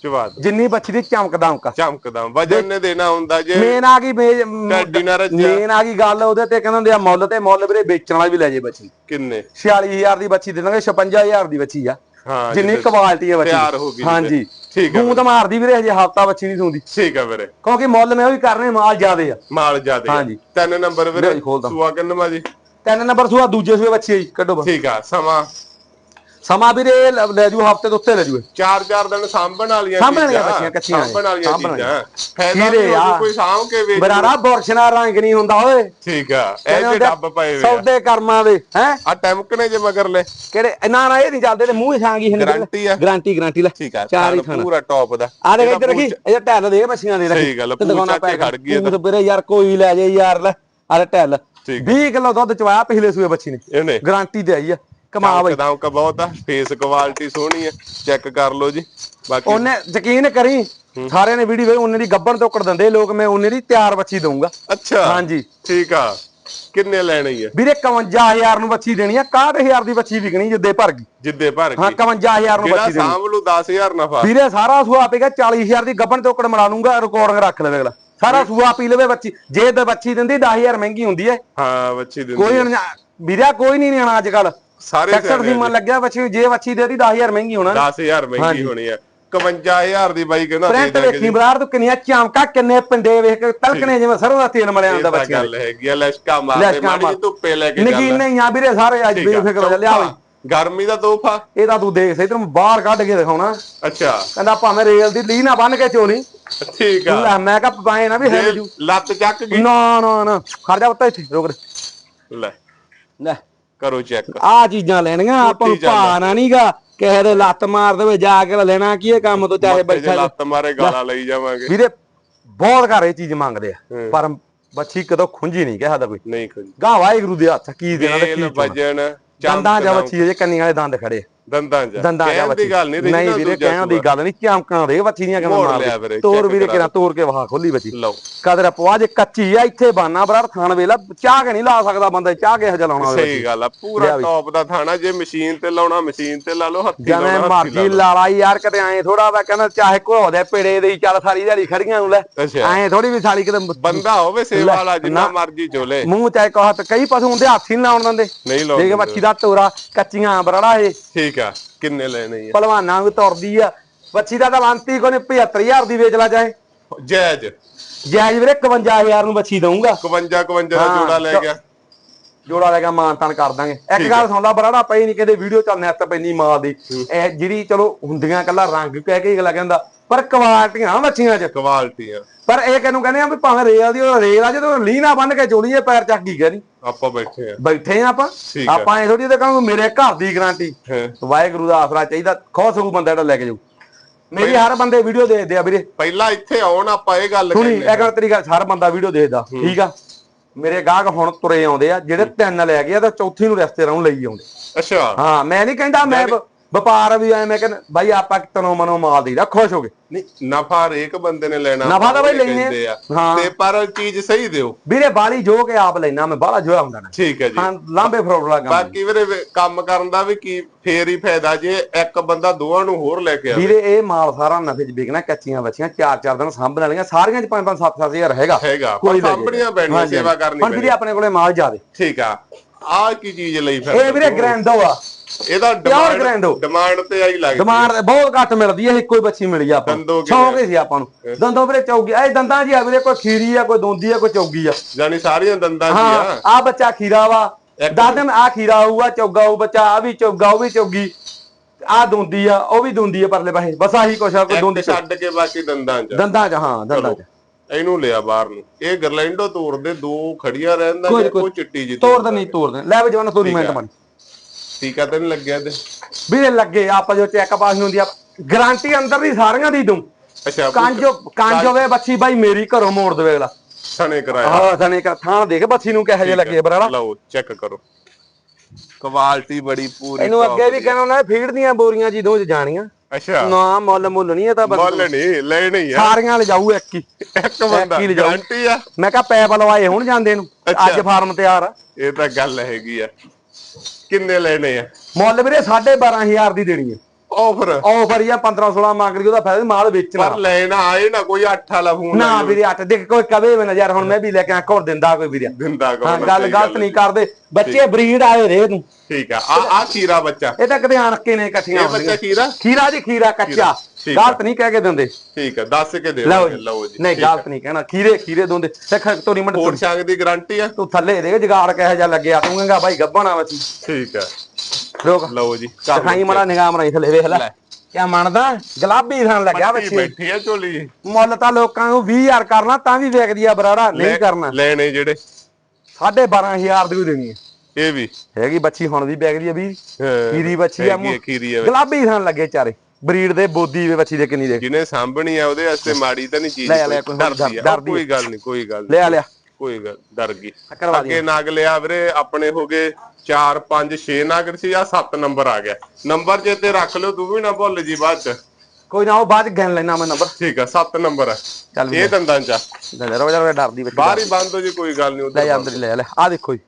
ਚਵਾ ਦੇ। ਜਿੰਨੀ ਬੱਚੀ ਦੀ ਚਮਕ ਦਮਕ ਚਮਕਦਾਂ ਵਜਨ ਨੇ ਦੇਣਾ ਹੁੰਦਾ ਜੇ। ਮੇਨ ਆ ਗਈ ਮੇਨ ਆ ਗਈ ਗੱਲ ਉਹਦੇ ਤੇ ਕਹਿੰਦੇ ਹੁੰਦੇ ਆ ਮੁੱਲ ਤੇ ਮੁੱਲ ਵੀਰੇ ਵੇਚਣ ਵਾਲਾ ਵੀ ਲੈ ਜੇ ਬੱਚੀ। ਕਿੰਨੇ? 46000 ਦੀ ਬੱਚੀ ਦੇ ਦਾਂਗੇ 56000 ਦੀ ਬੱਚੀ ਆ। ਜਿੰਨੀ ਕੁਆਲਿਟੀ ਹੈ ਬੱਚੀ ਤਿਆਰ ਹੋ ਗਈ ਦੀ। ਹਾਂਜੀ ਠੀਕ ਹੈ ਗੂੰ ਤਾਂ ਮਾਰਦੀ ਵੀਰੇ ਹਜੇ ਹਫਤਾ ਬੱਚੀ ਨਹੀਂ ਸੂੰਦੀ। ਠੀਕ ਹੈ ਵੀਰੇ। ਕਿਉਂਕਿ ਮੁੱਲ ਮੈਂ ਉਹ ਵੀ ਕਰਨੇ ਮਾਲ ਜ਼ਿਆਦੇ ਆ। ਮਾਲ ਜਿਆਦੇ ਹਾਂਜੀ। ਤਿੰਨ ਨੰਬਰ ਵੀਰੇ। ਸੂਆ ਕਿੰਨਾ ਜੀ? ਤਿੰਨ ਨੰਬਰ ਸੂਆ ਦੂਜੇ ਸੂਏ ਬੱਚੀ ਆ ਜੀ ਕੱਢੋ ਬਸ। ਠੀਕ ਆ ਸਮਾਂ ਸਮਾਂ ਵੀਰੇ ਲੈ ਲੈ ਜੂ ਹਫ਼ਤੇ ਤੋਂ ਉੱਤੇ ਲੈ ਜੂ। ਚਾਰ ਚਾਰ ਦਿਨ ਸਾਂਭਣ ਵਾਲੀਆਂ ਸਾਂਭਣ ਵਾਲੀਆਂ ਬੱਚੀਆਂ, ਕੱਚੀਆਂ। ਸਾਂਭਣ ਵਾਲੀਆਂ ਚੀਜ਼ਾਂ। ਫਾਇਦਾ ਹੀਰੇ ਵੀ ਹੋ ਆ। ਕੋਈ ਸਾਂਭ ਕੇ ਵੇਚ। ਬਰਾੜਾ ਬੋਰਸ਼ਨਾ ਰੰਗ ਨਹੀਂ ਹੁੰਦਾ ਓਏ। ਠੀਕ ਆ ਇਹ ਜੇ ਡੱਬ ਪਏ ਹੋਏ ਸੌਦੇ ਕਰਮਾਂ ਦੇ ਹੈ? ਆ ਟੈਮਕਨੇ ਜੇ ਮਗਰਲੇ ਕਿਹੜੇ ਨਾ ਨਾ ਇਹ ਨਹੀਂ ਚੱਲਦੇ ਤੇ ਮੂੰਹ ਛਾਂਗੀ ਹਿੰਦ। ਗਾਰੰਟੀ ਆ। ਗਾਰੰਟੀ ਗਾਰੰਟੀ ਲੈ। ਠੀਕ ਆ ਚਾਰ ਹੀ ਥਣ ਪੂਰਾ ਟੌਪ ਦਾ। ਆ ਦੇਖ ਇੱਧਰ ਰੱਖੀ ਇਹ ਢੈਲ ਦੇ ਮੱਛੀਆਂ ਦੇ ਰੱਖੀ ਸਹੀ ਗੱਲ, ਪੂਛ ਚੱਕ। ਖੜ ਗਈ ਤਾਂ। ਵੀਰੇ ਯਾਰ ਕੋਈ ਲੈ ਜੇ ਯਾਰ ਲੈ। ਆ ਠੀਕ 20 ਕਿਲੋ ਦੁੱਧ ਚਵਾਇਆ ਪਿਛਲੇ ਸੂਏ ਬੱਚੀ ਨੇ। ਇਹਨੇ। ਗਾਰੰਟੀ ਤੇ ਆਈ ਆ। ਕਮਾ ਬਈ। ਕਦਾਂ ਕਾ ਬਹੁਤ ਆ ਫੇਸ ਕੁਆਲਿਟੀ ਸੋਹਣੀ ਆ ਚੈੱਕ ਕਰ ਲਓ ਜੀ ਬਾਕੀ ਉਹਨੇ ਯਕੀਨ ਕਰੀ ਸਾਰਿਆਂ ਨੇ ਵੀਡੀਓ ਉਹਨੇ ਦੀ ਗੱਬਣ ਤੋਂ ਉੱਕੜ ਦਿੰਦੇ ਲੋਕ ਮੈਂ ਉਹਨੇ ਦੀ ਤਿਆਰ ਬੱਚੀ ਦਊਂਗਾ। ਅੱਛਾ ਹਾਂਜੀ। ਠੀਕ ਆ। ਕਿੰਨੇ ਲੈਣੀ ਆ? ਵੀਰੇ 51000 ਨੂੰ ਬੱਚੀ ਦੇਣੀ ਆ 61000 ਦੀ ਬੱਚੀ ਵਿਕਣੀ ਜਿੱਦੇ ਭਰ ਗਈ। ਜਿੱਦੇ ਭਰ ਹਾਂ ਗਈ 51000 ਨੂੰ ਬੱਚੀ ਦੇਣੀ। ਸਾਂਭ ਲੂ 10000 ਨਫਾ ਵੀਰੇ ਸਾਰਾ ਸੂਆ ਪੀਗਾ 40000 ਦੀ ਗੱਬਣ ਤੋਂ ਉੱਕੜ ਮਰਾ ਲੂੰਗਾ ਰਿਕਾਰਡਿੰਗ ਰੱਖ ਲਵੇ ਅਗਲਾ। ਸਾਰਾ ਸੂਆ ਪੀ ਲਵੇ ਬੱਚੀ ਜੇ ਤੇ ਬੱਚੀ ਦਿੰਦੀ 10000 ਮਹਿੰਗੀ ਹੁੰਦੀ ਹੈ ਹਾਂ ਬੱਚੀ ਦਿੰਦੀ ਕੋਈ ਵੀਰੇ ਕੋਈ ਨਹੀਂ ਨਿਆਣਾ ਅੱਜ ਕੱਲ ਸਾਰੇ ਸੈਕਟਰ ਦੀ। ਮਨ ਲੱਗਿਆ ਬੱਚੀ ਜੇ ਬੱਚੀ ਦੇਦੀ 10000 ਮਹਿੰਗੀ ਹੋਣਾ। 10000 ਮਹਿੰਗੀ ਹੋਣੀ ਆ। 51000 ਦੀ ਬਾਈ ਕਹਿੰਦਾ ਪ੍ਰਿੰਟ ਵੇਖੀ ਬਰਾੜ ਤੂੰ ਕਿੰਨੀਆਂ ਚਾਮਕਾ ਕਿੰਨੇ ਪਿੰਡੇ ਵੇਖ ਕੇ ਤਲਕਣੇ ਜਿਵੇਂ ਸਰੋਂ ਦਾ ਤੇਲ ਮਲਿਆ ਇਹ ਹੁੰਦਾ ਤਾਂ ਬੱਚਿਆਂ ਗੱਲ ਹੈਗੀ ਆ ਲੈਸ਼ਕਾ ਮਾਰਦੇ ਮਾੜੀ ਧੁੱਪੇ ਲੈ ਕੇ ਚੱਲ। ਨਗੀਨੇ ਹੀ ਆ ਵੀਰੇ ਸਾਰੇ ਅੱਜ ਬੇਫਿਕਰ ਲਿਆ ਬਈ ਗਰਮੀ ਦਾ ਤੋਹਫਾ? ਇਹ ਤਾਂ ਤੂੰ ਦੇਖ ਸਹੀ ਤੈਨੂੰ ਬਾਹਰ ਕੱਢ ਕੇ ਦਿਖਾਉਣਾ। ਅੱਛਾ। ਕਹਿੰਦਾ ਭਾਵੇਂ ਰੇਲ ਦੀ ਲੀ ਨਾ ਬੰਨ ਕੇ ਚੋਣੀ ਠੀਕ ਆ। ਲੈ ਮੈਂ ਕਿਹਾ ਪਾਏ ਨਾ ਵੀ ਹੈ ਜੇ। ਲੱਤ ਚੱਕ ਗਈ। ਨਾ ਨਾ ਨਾ। ਖੜ ਜਾ ਪੁੱਤ ਇੱਥੇ ਰੁਕ। ਲੈ। ਲੈ। ਕਰੋ ਚੈੱਕ ਆ ਚੀਜ਼ਾਂ ਲੈਣੀਆਂ ਆਪਾਂ ਨੂੰ। ਭਾਣਾ ਨਹੀਂਗਾ ਕਿਸੇ ਦੇ ਲੱਤ ਮਾਰ ਦੇਵੇ ਜਾ ਕੇ ਲੈਣਾ ਕੀ ਇਹ ਕੰਮ ਤੋਂ ਚਾਹੇ ਬੈਠਾ ਲੱਤ ਮਾਰੇ ਗਾਲਾਂ ਲਈ ਜਾਵਾਂਗੇ। ਵੀਰੇ ਬਹੁਤ ਘਰ ਇਹ ਚੀਜ਼ ਮੰਗਦੇ ਆ। ਪਰ ਬੱਚੀ ਕਦੋਂ ਖੁੰਝੀ ਨਹੀਂ ਕਿਹਾ ਕੋਈ। ਨਹੀਂ ਖੁੰਝ। ਗਾਂ ਵਾਹਿਗੁਰੂ ਦੇ ਹੱਥ ਕੀ ਦੇਣਾ ਤੇ ਕੀ। ਵਜਨ ਦੰਦਾਂ ਜਾਂ ਬੱਚੀ ਜੇ ਕੰਨੀ ਵਾਲੇ ਦੰਦ ਖੜੇ ਦੰਦਾਂ ਜਾਂ ਕਹਿਣ ਦੀ ਗੱਲ ਨਹੀਂ ਨਹੀਂ ਵੀਰੇ ਕਹਿਣ ਦੀ ਗੱਲ ਨਹੀਂ ਚਮਕਾਂ ਦੇ ਬੱਚੀ ਦੀਆਂ ਮੋੜ ਮਾਰ ਤੋਰ ਵੀਰੇ ਕਰਾ ਕਿਹਨਾਂ ਤੋਰ ਕੇ ਵਾਹ ਖੋਲੀ ਬੱਚੀ। ਲਓ। ਕਦਰ ਪਵਾ ਜੇ ਕੱਚੀ ਆ ਇੱਥੇ ਬਾਨਾ ਬਰਾੜ ਥਾਣ ਵੇਲਾ ਚਾਹ ਕੇ ਨਹੀਂ ਲਾ ਸਕਦਾ ਬੰਦਾ ਚਾਹ ਕੇ ਹਜਾ ਲਾਉਣਾ ਸਹੀ ਗੱਲ ਆ ਪੂਰਾ ਟੌਪ ਦਾ ਥਾਣਾ ਜੇ ਮਸ਼ੀਨ ਤੇ ਲਾਉਣਾ ਮਸ਼ੀਨ ਤੇ ਲਾ ਲਓ ਹੱਥੀ ਜਿਵੇਂ ਲਾਉਣਾ ਲਾ ਮਰਜ਼ੀ ਲਓ। ਲਾਲਾ ਯਾਰ ਕਿਤੇ ਐਂ ਥੋੜਾ ਵਾ ਕਹਿੰਦਾ ਚਾਹੇ ਘੋ ਦੇ ਪੇੜੇ ਦੇ ਚੱਲ ਸਾਰੀ ਦਿਹਾੜੀ ਖੜੀਆਂ ਨੂੰ ਲੈ। ਐਂ ਥੋੜੀ ਵੀ ਸਾਲੀ ਕਿਤੇ ਬੰਦਾ ਹੋਵੇ ਸੇਵਾ ਵਾਲਾ ਜਿੰਨਾ। ਮਰਜ਼ੀ ਚੋਲੇ। ਮੂੰਹ ਚਾਹੇ ਕਹੋ ਤੇ ਕਈ ਪਸ਼ੂ ਹੁੰਦੇ ਹੱਥ ਲਾਉਣ ਦਿੰਦੇ। ਨਹੀਂ ਦੇਖ ਲਾਉਂਦੇ ਬੱਚੀ ਦਾ ਤੋਰਾ ਕੱਚੀਆਂ ਬਰਾੜਾ ਇਹ। ਠੀਕ ਆ ਕਿੰਨੇ ਲੈਣੇ ਆ? ਪਹਿਲਵਾਨਾਂ ਨੂੰ ਤੁਰਦੀ ਆ। ਬੱਚੀ ਦਾ ਤਾਂ ਲਾਂਤੀ ਕੋਨੇ 75000 ਦੀ ਵੇਚ ਲਾ ਚਾਹੇ। ਜੈਜ ਜਾਇਜ਼ ਵੀਰੇ 51000 ਨੂੰ ਬੱਚੀ ਦਊਂਗਾ। 51 51 ਦਾ ਜੋੜਾ ਲੈ ਗਿਆ। ਜੋੜਾ ਲੈ ਕੇ ਮਾਨ ਤਾਨ ਕਰ ਦਾਂਗੇ। ਇੱਕ ਗੱਲ ਸੁਣ ਲਾ ਬਰਾੜਾ ਪਈ ਨਹੀਂ ਕਹਿੰਦੇ ਵੀਡੀਓ ਚੱਲ ਨੈਟ ਪੈਂਦੀ ਮਾਲ ਦੀ। ਇਹ ਜਿਹੜੀ ਚਲੋ ਹੁੰਦੀਆਂ ਕੱਲਾ ਰੰਗ ਕਹਿ ਕੇ ਅਗਲਾ ਕਹਿੰਦਾ ਪਰ ਕੁਆਲਟੀਆਂ ਬੱਚੀਆਂ 'ਚ। ਕੁਆਲਿਟੀ ਆ ਪਰ ਇਹ ਕਿਹਨੂੰ ਕਹਿੰਦੇ ਆ ਵੀ ਭਾਵੇਂ ਰੇਲ ਦੀ ਉਹ ਰੇਲ ਆ ਜਦੋਂ ਲੀ ਨਾ ਬੰਨ ਕੇ ਚੋਲੀਏ ਪੈਰ ਚੱਕ ਗਈ ਕਰੀ ਆਪਾਂ ਬੈਠੇ ਆ। ਬੈਠੇ ਆ ਆਪਾਂ। ਆਪਾਂ ਇਹ ਥੋੜੀ ਤੇ ਕਹਾਂਗੇ ਮੇਰੇ ਘਰ ਦੀ ਗਾਰੰਟੀ। ਵਾਹਿਗੁਰੂ ਦਾ ਆਸਰਾ ਚਾਹੀਦਾ। ਖੁਸ਼ ਹੋਊ ਬੰਦਾ ਜਿਹੜਾ ਲੈ ਕੇ ਜਾਊ। ਮੇਰੀ ਹਰ ਬੰਦੇ ਵੀਡੀਓ ਦੇਖਦੇ ਆ ਵੀਰੇ। ਪਹਿਲਾਂ ਇੱਥੇ ਆਉਣ ਆਪਾਂ ਇਹ ਗੱਲ ਸੁਣੀ ਕਹਿੰਦੇ ਇੱਕ ਗੱਲ ਤੇਰੀ ਗੱਲ ਹਰ ਬੰਦਾ ਵੀਡੀਓ ਦੇਖਦਾ। ਠੀਕ ਆ? ਮੇਰੇ ਗਾਹਕ ਹੁਣ ਤੁਰੇ ਆਉਂਦੇ ਆ। ਜਿਹੜੇ ਤਿੰਨ ਲੈ ਗਏ ਆ ਤਾਂ ਚੌਥੀ ਨੂੰ ਰਸਤੇ ਰਾਉਂ ਲਈ ਆਉਂਦੇ। ਅੱਛਾ। ਹਾਂ ਮੈਂ ਨਹੀਂ ਕਹਿੰਦਾ ਮੈਂ ਵਪਾਰ ਵੀ ਐ ਮੈਂ ਕਹਿੰਦਾ ਬਾਈ ਆਪਾਂ ਤਨੋ ਮਨੋ ਮਾਲ ਦੇਈਦਾ ਖੁਸ਼ ਹੋ ਗਏ। ਨਹੀਂ ਨਫਾ ਹਰੇਕ ਬੰਦੇ ਨੇ ਲੈਣਾ ਨਫਾ ਤਾਂ ਬਈ ਲੈਣੇ। ਹਾਂ। ਤੇ ਪਰ ਚੀਜ਼ ਸਹੀ ਦਿਓ। ਵੀਰੇ ਬਾਲੀ ਜੋ ਕੇ ਆਪ ਲੈਣਾ ਮੈਂ ਬਾਹਲਾ ਜੋਇਆ ਹੁੰਦਾ ਨਾ। ਠੀਕ ਹੈ ਜੀ। ਹਾਂ ਲਾਂਬੇ ਫਰੋਡ ਲਾ ਕੰਮ ਬਾਕੀ ਵੀਰੇ ਕੰਮ ਕਰਨ ਦਾ ਵੀ ਕੀ ਫੇਰ ਹੀ ਫਾਇਦਾ ਜੇ ਇੱਕ ਬੰਦਾ ਦੋਵਾਂ ਨੂੰ ਹੋਰ ਲੈ ਕੇ ਆਵੇ। ਵੀਰੇ ਇਹ ਮਾਲ ਸਾਰਾ ਨਫੇ ਚ ਵਿਕਣਾ ਕੱਚੀਆਂ ਬੱਚੀਆਂ ਚਾਰ ਚਾਰ ਦਿਨ ਸਾਂਭਣ ਵਾਲੀਆਂ ਸਾਰੀਆਂ ਚ 5 5 7 7000 ਹੈਗਾ। ਹੈਗਾ। ਕੋਈ ਸਾਂਭਣੀਆਂ ਹਾਂਜੀ, ਸੇਵਾ। ਕਰਨੀ ਹੁਣ ਵੀਰੇ ਪੈਣੀ। ਆਪਣੇ ਕੋਲੇ ਮਾਲ ਜ਼ਿਆਦੇ। ਠੀਕ ਆ। ਆਹ ਕੀ ਚੀਜ਼ ਲਈ ਫਿਰ? ਇਹ ਵੀਰੇ ਗ੍ਰੈਂਡੋ ਆ। ਇਹਦਾ Pure Grando। ਡਿਮਾਂਡ ਤੇ ਆਈ ਲੱਗਦੀ ਡਿਮਾਂਡ ਬਹੁਤ ਘੱਟ ਮਿਲਦੀ ਹੈ ਇੱਕੋ ਹੀ ਬੱਚੀ ਮਿਲੀ ਆ ਆਪਾਂ ਨੂੰ। ਸ਼ੌਂਕ ਹੀ ਸੀ ਆਪਾਂ ਨੂੰ। ਦੰਦੋਂ ਵੀਰੇ ਚੌਗੀ ਇਹ ਦੰਦਾਂ ਜੀ ਆ ਵੀਰੇ ਕੋਈ ਖੀਰੀ ਆ ਕੋਈ ਦੋਂਦੀ ਆ ਕੋਈ ਚੌਗੀ ਆ। ਜਾਨੀ ਸਾਰੀਆਂ ਦੰਦਾਂ ਹਾਂ ਆ। ਆ ਬੱਚਾ ਖੀਰਾ ਵਾ। ਦੱਸ ਦਿਨ ਆ ਖੀਰਾ ਹੋਊਗਾ ਚੌਗਾ ਹੋਊ ਬੱਚਾ ਆ ਵੀ ਚੌਗਾ ਉਹ ਵੀ ਚੌਗੀ। ਆ ਦੋਂਦੀ ਆ ਉਹ ਵੀ ਦੋਂਦੀ ਆ ਪਰਲੇ ਪਾਸੇ। ਬਸ ਆਹੀ ਕੁਛ ਆ ਕੋਈ ਦੋਂਦੀ ਛੱਡ ਕੇ ਬਾਕੀ ਦੰਦਾਂ ਚ। ਦੰਦਾਂ ਚ ਹਾਂ ਦੰਦਾਂ ਚ। ਇਹਨੂੰ ਲਿਆ ਬਾਹਰ ਨੂੰ। ਇਹ ਗਰਲੈਂਡੋ ਤੋੜਦੇ ਦੋ ਖੜੀਆਂ ਰਹਿੰਦਾ ਕੋਈ- ਜਾਂ ਕੋਈ- ਕੋਈ ਚਿੱਟੀ ਜੀ ਤੋੜ ਦੇ ਨਹੀਂ ਤੋੜ ਦੇ ਲੈ ਵੀ ਜਵਾਨਾ ਤੋਰੀ ਮਿੰਟ ਮਾਰੀ ਟੀਕਾ ਤੇ ਨਹੀਂ ਲੱਗਿਆ ਤੇ ਵੀਰੇ ਲੱਗੇ ਆਪਾਂ ਜੋ ਚੈੱਕ ਪਾਸ ਹੁੰਦੀ ਆ ਗਾਰੰਟੀ ਅੰਦਰ ਦੀ ਸਾਰੀਆਂ ਦੀ ਦੂੰ। ਅੱਛਾ ਕਾਂਜੋ ਕਾਂਜੋ ਵੇ ਬੱਚੀ ਬਾਈ ਮੇਰੀ ਘਰੋਂ ਮੋੜ ਦੇਵੇ ਅਗਲਾ। ਸਣੇ ਕਰਾਇਆ। ਹਾਂ ਸਣੇ ਕਰ ਥਾਂ ਦੇਖ ਬੱਚੀ ਨੂੰ ਕਿਹੋ ਜਿਹੇ ਲੱਗੇ ਬਰਾੜਾ। ਲਓ ਚੈੱਕ ਕਰੋ। ਕੁਆਲਿਟੀ ਬੜੀ ਪੂਰੀ ਇਹਨੂੰ top ਅੱਗੇ ਵੀ। ਕਹਿੰਦਾ ਉਹਨਾਂ ਫੀਡ ਦੀਆਂ ਬੋਰੀਆਂ ਜੀ ਦੋ ਚ ਜਾਣੀਆਂ। ਅੱਛਾ। ਨਾ ਮੁੱਲ ਮੁੱਲ ਨਹੀਂ ਇਹ ਤਾਂ ਬਸ ਮੁੱਲ ਨਹੀਂ ਲੈਣੀ ਆ। ਸਾਰੀਆਂ ਲਿਜਾਊ ਇੱਕ ਹੀ। ਇੱਕ ਬੰਦਾ। ਗਾਰੰਟੀ ਆ। ਮੈਂ ਕਿਹਾ ਪੈਪ ਲਵਾਏ ਹੁਣ ਜਾਂਦੇ ਨੂੰ। ਅੱਜ ਫਾਰਮ ਤਿਆਰ ਆ। ਇਹ ਤਾਂ ਗੱਲ ਹੈਗੀ ਆ। ਕਿੰਨੇ ਲੈਣੇ ਆ? ਮੁੱਲ ਵੀਰੇ 12500 ਦੀ ਦੇਣੀ ਹੈ ਆਫਰ ਆਫਰ ਹੀ ਆ 15 16 ਮੰਗ ਲਈ ਉਹਦਾ ਫਾਇਦਾ ਮਾਲ ਵੇਚਣਾ। ਪਰ ਲੈਣਾ ਆਏ ਨਾ ਕੋਈ 8 ਵਾਲਾ ਫੋਨ ਨਾ ਵੀਰੇ ਅੱਟ ਦੇਖ ਕੋਈ ਕਵੇ ਵੀ ਨਾ ਯਾਰ ਹੁਣ ਮੈਂ ਵੀ ਲੈ ਕੇ ਆ ਘੋੜ ਦਿੰਦਾ ਕੋਈ ਵੀਰੇ। ਦਿੰਦਾ ਹਾਂ ਕੌਣ ਗੱਲ ਗਲਤ ਨਹੀਂ ਕਰਦੇ। ਬੱਚੇ ਬਰੀਡ ਆਏ ਰੇ ਤੂੰ ਠੀਕ ਆ ਆ ਆ ਖੀਰਾ ਬੱਚਾ। ਇਹ ਤਾਂ ਕਦੇ ਅਣਕੇ ਨੇ ਇਕੱਠੀਆਂ ਇਹ ਬੱਚਾ ਖੀਰਾ? ਖੀਰਾ ਜੀ ਖੀਰਾ ਕੱਚਾ। ਗਲਤ ਨਹੀਂ ਕਹਿ ਕੇ ਦਿੰਦੇ। ਠੀਕ ਆ ਦੱਸ ਕੇ ਦੇ ਲਓ ਜੀ ਨਹੀਂ। ਗਲਤ ਨਹੀਂ ਕਹਿਣਾ। ਖੀਰੇ ਖੀਰੇ ਦੋਂਦੇ। ਸਿੱਖ ਤੋਰੀ ਹੋਰ ਛਾਂਗ ਦੀ ਗਾਰੰਟੀ ਆ? ਤੂੰ ਥੱਲੇ ਦੇ ਜਗਾੜ ਕਹਿ ਜਾ ਲੱਗਿਆ। ਤੂੰ ਕਹਿੰਗਾ ਭਾਈ ਗੱਬਣਾ ਵਚੀ ਠੀਕ ਆ। ਰੋਕ। ਲਓ ਜੀ ਦਿਖਾਈ ਮੜਾ ਨਿਗਾਹ ਮਰਾਈ ਥੱਲੇ ਵੇਖ ਲੈ। ਲੈ। ਕਿਆ ਮੰਨਦਾ? ਗੁਲਾਬੀ ਥਾਂ ਲੱਗਿਆ ਬੱਚੇ ਬੈਠੀ ਆ ਝੋਲੀ। ਮੁੱਲ ਤਾਂ ਲੋਕਾਂ ਨੂੰ 20000 ਕਰਨਾ ਤਾਂ ਵੀ ਵੇਚਦੀ ਆ ਬਰਾੜਾ ਨਹੀਂ ਲੈ- ਕਰਨਾ। ਲੈਣੇ ਜਿਹੜੇ। 12500 ਦੀ ਦੇਣੀ ਹੈ ਇਹ ਵੀ। ਹੈਗੀ ਬੱਚੀ ਹੁਣ ਵੀ ਵੇਚਦੀ ਆ ਵੀ ਖੀਰੀ ਬੱਚੀ ਆ ਗੁਲਾਬੀ ਥਾਂ ਲੱਗੇ ਚਾਰੇ। ਬਰੀਡ ਦੇ ਬੋਦੀ ਦੇ ਬੱਚੀ ਦੇ ਕਿੰਨੀ ਦੇ। ਜਿਹਨੇ ਸਾਂਭਣੀ ਆ ਉਹਦੇ ਵਾਸਤੇ ਮਾੜੀ ਤਾਂ ਨਹੀਂ ਚੀਜ਼ ਲੈ, ਲੈ, ਡਰਦੀ ਆ। ਕੋਈ ਗੱਲ ਨਹੀਂ ਕੋਈ ਗੱਲ ਨੀ, ਲਿਆ। ਕੋਈ ਗੱਲ ਡਰ ਗਈ। ਅੱਗੇ ਨਾਗ ਲਿਆ ਵੀਰੇ ਆਪਣੇ ਹੋ ਗਏ 4 5 6 ਨਾਗਰ ਸੀ ਆ 7 ਨੰਬਰ ਆ ਗਿਆ। ਨੰਬਰ ਜੇ ਤੇ ਰੱਖ ਲਿਓ ਤੂੰ ਵੀ ਨਾ ਭੁੱਲ ਜੀ ਬਾਅਦ ਚ। ਕੋਈ ਨਾ ਉਹ ਬਾਅਦ ਗਿਣ ਲੈਣਾ ਮੈਂ ਨੰਬਰ। ਠੀਕ ਆ 7 ਨੰਬਰ ਆ। ਚੱਲ ਵੀ ਇਹ ਦੰਦਾਂ ਚ ਆ। ਲੈ ਲੈ ਰੋ ਜਾ ਡਰਦੀ ਬੱਚੀ ਬਾਹਰ ਹੀ ਬੰਦ ਹੋ ਜੀ ਕੋਈ ਗੱਲ ਨਹੀਂ ਲੈ ਉਧਰ ਜਾ ਅੰਦਰ ਹੀ ਲੈ ਲੈ। ਆ ਦੇਖੋ ਜੀ।